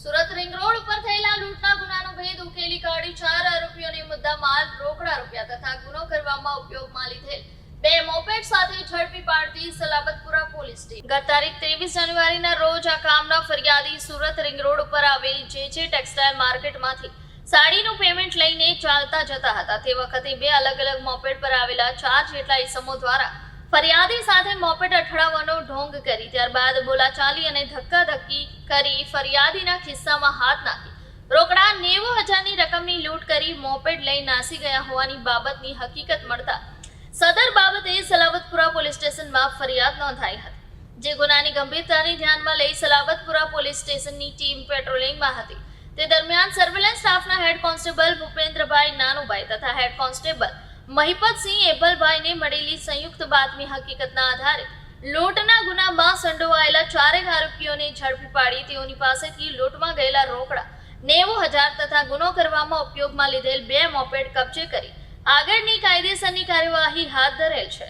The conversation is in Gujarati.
સુરત રિંગ રોડ ઉપર થયેલા લૂંટના ગુનાનો ભેદ ઉકેલી કાઢી ચાર આરોપીઓને મુદ્દા માલ રોકડા રૂપિયા તથા ગુનો કરવામાં ઉપયોગમાં લીધેલ. બે મોપેડ સાથે ઝડપી પાડતી સલાબતપુરા પોલીસ ટીમ. ગત તારીખ ત્રેવીસ જાન્યુઆરીના રોજ આ કામના ફરિયાદી સુરત રિંગ રોડ ઉપર આવેલ જે જે ટેક્સટાઇલ માર્કેટમાંથી સાડીનું પેમેન્ટ લઈને ચાલતા જતા હતા. તે વખતે બે અલગ અલગ મોપેડ પર આવેલા ચાર જેટલા ઇસમો દ્વારા ફરિયાદી સાથે મોપેડ અથડાવવાનો ઢોંગ કરી. ત્યારબાદ બોલાચાલી અને ધક્કાધક્કી કરી ફરિયાદીના ખિસ્સામાં હાથ નાખી. રોકડા નેવું હજારની રકમની લૂંટ કરી મોપેડ લઈ નાસી ગયા હોવાની બાબતની હકીકત મળતા સદર બાબતે સલાવતપુરા પોલીસ સ્ટેશનમાં ફરિયાદ નોંધાઈ હતી, જે ગુનાની ગંભીરતાને ધ્યાનમાં લઈ સલાવતપુરા પોલીસ સ્ટેશનની ટીમ પેટ્રોલિંગમાં હતી. તે દરમિયાન સર્વેલન્સ સ્ટાફના હેડ કોન્સ્ટેબલ ભૂપેન્દ્રભાઈ નાનુભાઈ તથા હેડ કોન્સ્ટેબલ મહિપતસિંહ એબલભાઈને મળેલી સંયુક્ત બાતમી હકીકતના આધારે લૂંટના ગુનામાં સંડોવાયેલા ચારેક આરોપીઓને ઝડપી પાડી તેઓની પાસેથી લૂંટમાં ગયેલા રોકડા, નેવું હજાર તથા ગુનો કરવામાં ઉપયોગમાં લીધેલ બે મોપેડ કબજે કરી આગળની કાયદેસરની કાર્યવાહી હાથ ધરેલ છે.